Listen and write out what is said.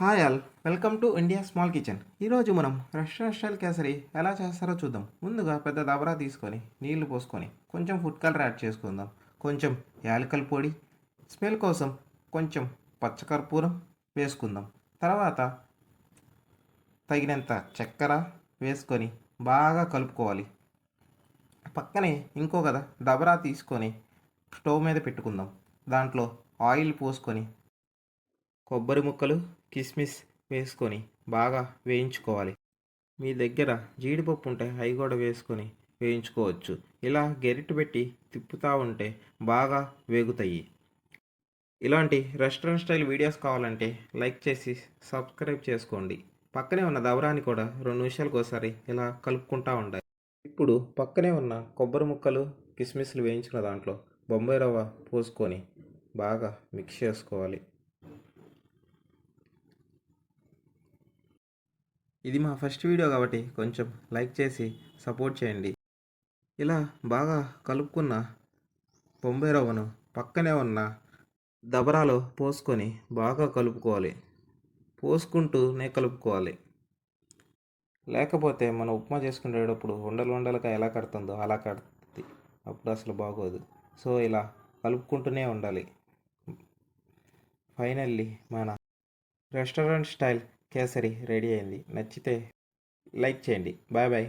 Hi all welcome to India small kitchen. ఈరోజు మనం restaurant style kesari ఎలా చేస్తారో చూద్దాం. ముందుగా పెద్ద దబరా తీసుకొని నీళ్ళు పోసుకొని కొంచెం ఫుడ్ కలర్ యాడ్ చేసుకుందాం. కొంచెం యాలకల పొడి స్మెల్ కోసం కొంచెం పచ్చకర్పూరం వేసుకుందాం. తర్వాత తగినంత చక్కెర వేసుకొని బాగా కలుపుకోవాలి. పక్కనే ఇంకో కదా దబరా తీసుకొని స్టవ్ మీద పెట్టుకుందాం. దాంట్లో ఆయిల్ పోసుకొని కొబ్బరి ముక్కలు కిస్మిస్ వేసుకొని బాగా వేయించుకోవాలి. మీ దగ్గర జీడిపప్పు ఉంటే అవి కూడా వేసుకొని వేయించుకోవచ్చు. ఇలా గెరిట్ పెట్టి తిప్పుతూ ఉంటే బాగా వేగుతాయి. ఇలాంటి రెస్టారెంట్ స్టైల్ వీడియోస్ కావాలంటే లైక్ చేసి సబ్స్క్రైబ్ చేసుకోండి. పక్కనే ఉన్న దవరాన్ని కూడా రెండు నిమిషాలకు ఒకసారి ఇలా కలుపుకుంటూ ఉండాలి. ఇప్పుడు పక్కనే ఉన్న కొబ్బరి ముక్కలు కిస్మిస్లు వేయించిన దాంట్లో బొంబాయి రవ్వ పోసుకొని బాగా మిక్స్ చేసుకోవాలి. ఇది మా ఫస్ట్ వీడియో కాబట్టి కొంచెం లైక్ చేసి సపోర్ట్ చేయండి. ఇలా బాగా కలుపుకున్న బొంబాయి రవ్వను పక్కనే ఉన్న దబరాలో పోసుకొని బాగా కలుపుకోవాలి. పోసుకుంటూనే కలుపుకోవాలి. లేకపోతే మనం ఉప్మా చేసుకునేటప్పుడు ఉండలు ఉండలుగా ఎలా కడుతుందో అలా కడుతుంది అప్పుడు అసలు బాగోదు. సో ఇలా కలుపుకుంటూనే ఉండాలి. ఫైనల్లీ మన రెస్టారెంట్ స్టైల్ కేసరి రెడీ అయింది. నచ్చితే లైక్ చేయండి. Bye bye.